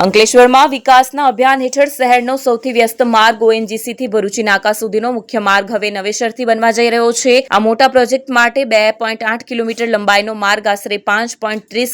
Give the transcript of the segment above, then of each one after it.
અંકલેશ્વરમાં વિકાસના અભિયાન હેઠળ શહેરનો સૌથી વ્યસ્ત માર્ગ ઓએનજીસી થી ભરૂચી નાકા સુધીનો મુખ્ય માર્ગ હવે નવેસરથી બનવા જઈ રહ્યો છે. આ મોટા પ્રોજેક્ટ માટે બે કિલોમીટર લંબાઈનો માર્ગ આશરે પાંચ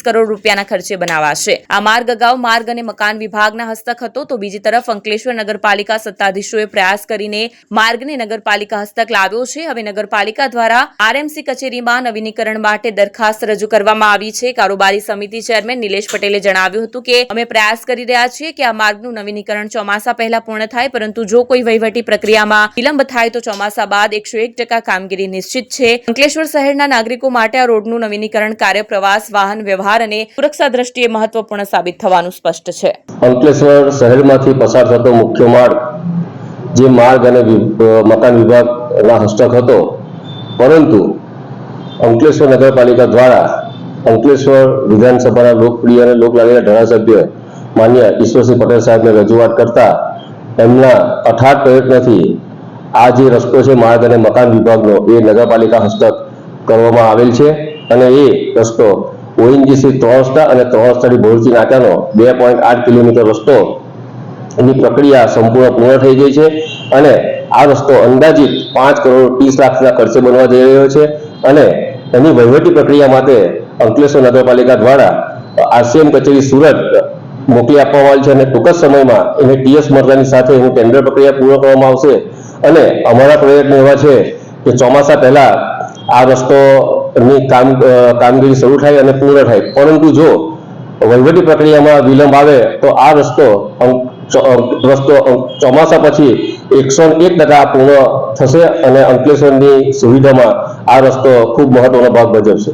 કરોડ રૂપિયાના ખર્ચે બનાવાશે. આ માર્ગ અગાઉ માર્ગ અને મકાન વિભાગના હસ્તક હતો તો બીજી તરફ અંકલેશ્વર નગરપાલિકા સત્તાધીશોએ પ્રયાસ કરીને માર્ગને નગરપાલિકા હસ્તક લાવ્યો છે. હવે નગરપાલિકા દ્વારા આરએમસી કચેરીમાં નવીનીકરણ માટે દરખાસ્ત રજૂ કરવામાં આવી છે. કારોબારી સમિતિ ચેરમેન નિલેશ પટેલે જણાવ્યું હતું કે અમે પ્રયાસ કરી રહ્યા છીએ કે આ માર્ગનું નવીનીકરણ ચોમાસા પહેલા પૂર્ણ થાય, પરંતુ જો કોઈ વહીવટી પ્રક્રિયામાં વિલંબ થાય તો ચોમાસા બાદ એકસો એક ટકા કામગીરી નિશ્ચિત છે. અંકલેશ્વર શહેરના નાગરિકો માટે આ રોડનું નવીનીકરણ કાર્ય, પ્રવાસ, વાહન વ્યવહાર અને સુરક્ષા દ્રષ્ટિએ મહત્વપૂર્ણ સાબિત થવાનું સ્પષ્ટ છે. અંકલેશ્વર શહેરમાંથી પસાર થતો મુખ્ય માર્ગ, જે માર્ગ અને મકાન વિભાગના હસ્તક હતો. પરંતુ અંકલેશ્વર નગરપાલિકા દ્વારા અંકલેશ્વર વિધાનસભાના લોકપ્રિય અને લોકલાગીના ધારાસભ્ય માન્ય ઈશ્વરસિંહ પટેલ સાહેબને રજૂઆત કરતા એમના અથાગ પ્રયત્નથી આ જે રસ્તો છે, માર્ગ અને મકાન વિભાગનો, એ નગરપાલિકા હસ્તક કરવામાં આવેલ છે અને એ રસ્તો ઓએનજીસી ત્રણ રસ્તા અને ત્રણ રસ્તાની ભરૂચી નાકાનો બે પોઈન્ટ આઠ કિલોમીટર રસ્તો એની પ્રક્રિયા સંપૂર્ણ પૂર્ણ થઈ ગઈ છે અને આ રસ્તો અંદાજિત પાંચ કરોડ ત્રીસ લાખના ખર્ચે બનવા જઈ રહ્યો છે અને એની વહીવટી પ્રક્રિયા માટે અંકલેશ્વર નગરપાલિકા દ્વારા આરસીએમ કચેરી સુરત મોકલી આપવામાં આવી છે અને ટૂંક જ સમયમાં એને ટીએસ મરદાની સાથે એનું ટેન્ડર પ્રક્રિયા પૂર્ણ કરવામાં આવશે. અને અમારા પ્રયત્નો એવા છે કે ચોમાસા પહેલા આ રસ્તોની કામ કામગીરી શરૂ થાય અને પૂર્ણ થાય. પરંતુ જો વહીવટી પ્રક્રિયામાં વિલંબ આવે, તો આ રસ્તો રસ્તો ચોમાસા પછી એકસો એક ટકા પૂર્ણ થશે અને અંકલેશ્વરની સુવિધામાં આ રસ્તો ખૂબ મહત્વનો ભાગ ભજવશે.